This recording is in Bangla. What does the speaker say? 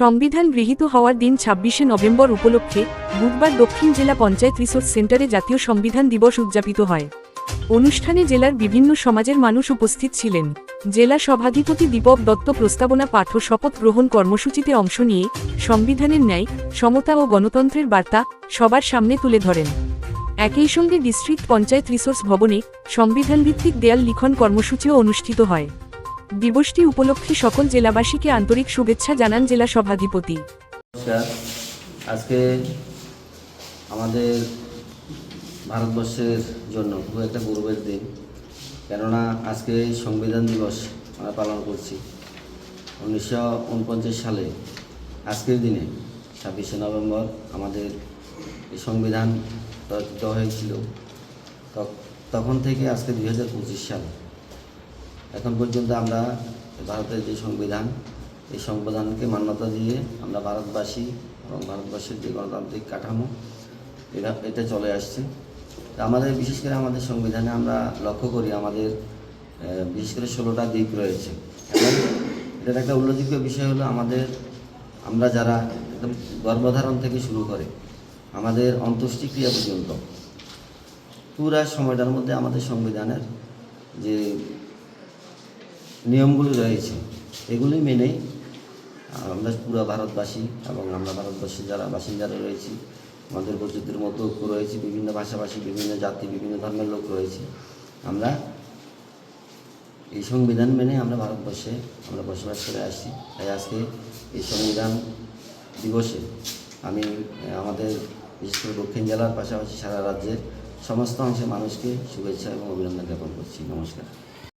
সংবিধান গৃহীত হওয়ার দিন ছাব্বিশে নভেম্বর উপলক্ষে বুধবার দক্ষিণ জেলা পঞ্চায়েত রিসোর্স সেন্টারে জাতীয় সংবিধান দিবস উদযাপিত হয়। অনুষ্ঠানে জেলার বিভিন্ন সমাজের মানুষ উপস্থিত ছিলেন। জেলা সভাধিপতি দীপক দত্ত প্রস্তাবনা পাঠ শপথ গ্রহণ কর্মসূচিতে অংশ নিয়ে সংবিধানের ন্যায়, সমতা ও গণতন্ত্রের বার্তা সবার সামনে তুলে ধরেন। একই সঙ্গে ডিস্ট্রিক্ট পঞ্চায়েত রিসোর্স ভবনে সংবিধান ভিত্তিক দেয়াল লিখন কর্মসূচিও অনুষ্ঠিত হয়। দিবসটি উপলক্ষে সকল জেলাবাসীকে আন্তরিক শুভেচ্ছা জানান জেলা সভাধিপতি। নমস্কার আজকে আমাদের ভারতবর্ষের জন্য খুব একটা গৌরবের দিন, কেননা আজকে সংবিধান দিবস আমরা পালন করছি। উনিশশো উনপঞ্চাশ সালে, আজকের দিনে, ছাব্বিশে নভেম্বর আমাদের এই সংবিধান রচিত হয়েছিল। তখ- তখন থেকে আজকে দুই হাজার পঁচিশ সাল। এখন পর্যন্ত আমরা ভারতের যে সংবিধান, এই সংবিধানকে মান্যতা দিয়ে আমরা ভারতবাসী এবং ভারতবর্ষের যে গণতান্ত্রিক কাঠামো, এটা এটা চলে আসছে। আমাদের, বিশেষ করে আমাদের সংবিধানে আমরা লক্ষ্য করি আমাদের বিশেষ করে ষোলোটা দিক রয়েছে। এটার একটা উল্লেখযোগ্য বিষয় হলো আমাদের, আমরা যারা একদম গর্ভধারণ থেকে শুরু করে, আমাদের অন্ত্যেষ্টিক্রিয়া পর্যন্ত, পুরা সময়টার মধ্যে আমাদের সংবিধানের যে নিয়মগুলি রয়েছে এগুলি মেনেই আমরা পুরো ভারতবাসী এবং আমরা ভারতবর্ষের যারা বাসিন্দারা রয়েছি, আমাদের বৈচিত্র্যের মতো ঐক্য রয়েছে, বিভিন্ন ভাষাভাষী, বিভিন্ন জাতি, বিভিন্ন ধর্মের লোক রয়েছে, আমরা এই সংবিধান মেনে আমরা ভারতবর্ষে আমরা বসবাস করে আসছি। তাই আজকে এই সংবিধান দিবসে আমি আমাদের বিশেষ করে দক্ষিণ জেলার পাশাপাশি সারা রাজ্যের সমস্ত অংশের মানুষকে শুভেচ্ছা এবং অভিনন্দন জ্ঞাপন করছি। নমস্কার।